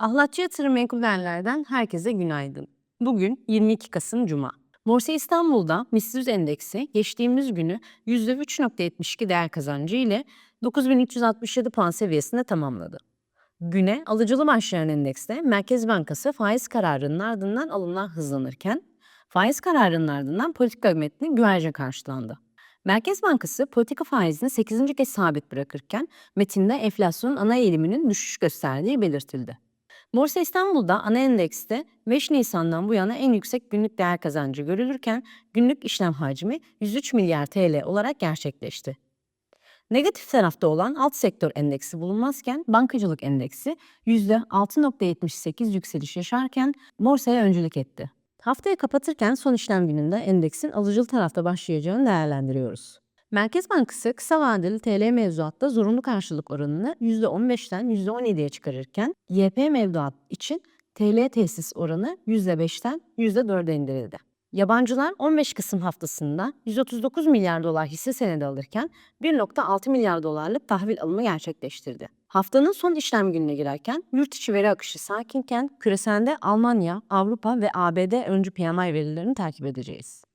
Ahlatçı Yatırım Menkul herkese günaydın. Bugün 22 Kasım Cuma. Borsa İstanbul'da MIST endeksi geçtiğimiz günü %3.72 değer kazancı ile 9367 puan seviyesinde tamamladı. Güne alıcılı başlayan endekste Merkez Bankası faiz kararının ardından alımlar hızlanırken faiz kararının ardından politika metni güverce karşılandı. Merkez Bankası politika faizini 8. kez sabit bırakırken metinde enflasyonun ana eğiliminin düşüş gösterdiği belirtildi. Borsa İstanbul'da ana endekste 5 Nisan'dan bu yana en yüksek günlük değer kazancı görülürken günlük işlem hacmi 103 milyar TL olarak gerçekleşti. Negatif tarafta olan alt sektör endeksi bulunmazken bankacılık endeksi %6.78 yükseliş yaşarken borsaya öncülük etti. Haftayı kapatırken son işlem gününde endeksin alıcılı tarafta başlayacağını değerlendiriyoruz. Merkez Bankası kısa vadeli TL mevduatta zorunlu karşılık oranını %15'ten %17'ye çıkarırken YP mevduat için TL tesis oranı %5'ten %4'e indirildi. Yabancılar 15 Kasım haftasında 139 milyar dolar hisse senedi alırken 1.6 milyar dolarlık tahvil alımı gerçekleştirdi. Haftanın son işlem gününe girerken yurt içi veri akışı sakinken küreselde Almanya, Avrupa ve ABD öncü PMI verilerini takip edeceğiz.